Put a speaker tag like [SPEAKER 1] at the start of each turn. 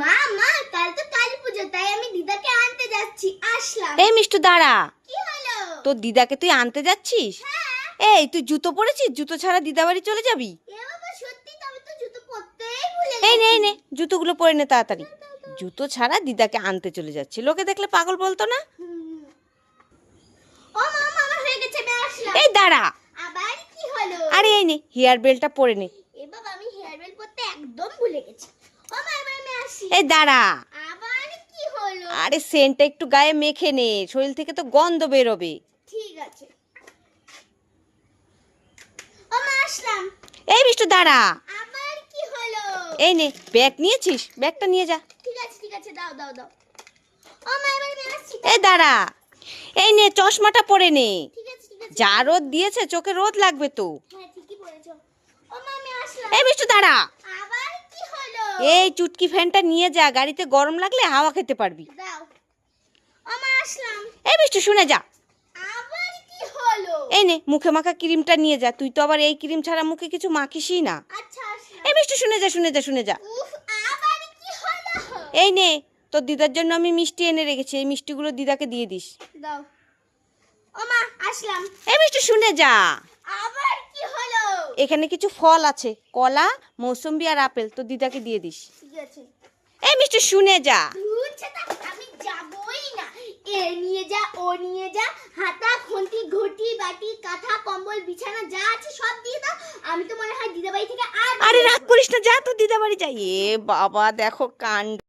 [SPEAKER 1] মা মা কাল তো কালী পুজো তাই আমি দিদাকে আনতে যাচ্ছি। আসলাম।
[SPEAKER 2] এই মিষ্টু দাঁড়া।
[SPEAKER 1] কি হলো?
[SPEAKER 2] তোর দিদাকে তুই আনতে যাচ্ছিস?
[SPEAKER 1] হ্যাঁ।
[SPEAKER 2] এই তুই জুতো পরেছিস? জুতো ছাড়া দিদা বাড়ি চলে যাবি? এই নে নে জুতোগুলো পরে নে তাড়াতাড়ি। জুতো ছাড়া দিদাকে আনতে চলে যাচ্ছি। লোকে দেখলে পাগল বলতো না?
[SPEAKER 1] ও মা মা আমার হয়ে গেছে আমি আসলাম।
[SPEAKER 2] এই দাঁড়া।
[SPEAKER 1] আবার কি হলো?
[SPEAKER 2] আরে এই নে হেয়ার বেলটা পরে নে।
[SPEAKER 1] আমি হেয়ার বেল পরতে একদম ভুলে গেছি। ও মা
[SPEAKER 2] এই দাঁড়া। আরে সেন্টটা একটু গায়ে মেখে নে শরীর থেকে তো গন্ধ বেরোবে।
[SPEAKER 1] ঠিক আছে।
[SPEAKER 2] এই মিষ্টু দাঁড়া। এই নে ব্যাগ নিয়েছিস? ব্যাগটা নিয়ে যা।
[SPEAKER 1] ঠিক আছে ঠিক আছে দাও দাও
[SPEAKER 2] এই দাঁড়া। এই নে চশমাটা পরে নে। যা রোদ দিয়েছে চোখে রোদ লাগবে তো।
[SPEAKER 1] হ্যাঁ
[SPEAKER 2] এই মিষ্টু দাঁড়া। এই চুটকি ফ্যানটা নিয়ে যা গাড়িতে গরম লাগলে হাওয়া খেতে পারবি। এই মিষ্টু শুনে যা। এই নে মুখে মাখা ক্রিমটা নিয়ে যা। তুই তো আবার এই ক্রিম ছাড়া মুখে কিছু মাখিসই না।
[SPEAKER 1] আচ্ছা
[SPEAKER 2] এই মিষ্টি শুনে যা শুনে যা শুনে যা। এই নে তোর দিদার জন্য আমি মিষ্টি এনে রেখেছি। এই মিষ্টিগুলো দিদাকে দিয়ে দিস।
[SPEAKER 1] দাও। আসলাম।
[SPEAKER 2] এই মিষ্টি শুনে যা। এখানে কিছু ফল আছে কলা মৌসম্বি আর আপেল। তোর দিদাকে দিয়ে দিস। এই মিষ্টি শুনে যা।
[SPEAKER 1] আমি যাবই না। এ নিয়ে যা ও নিয়ে যা হাতা খুন্তি ঘটি বাটি কাঁথা কম্বল বিছানা যা আছে সব দিয়ে দাও। আমি তো মনে হয় দিদাবাড়ি থেকে আর
[SPEAKER 2] আরে রাগ করিস না যা তোর দিদা বাড়ি যাই। এ বাবা দেখো কাণ্ড।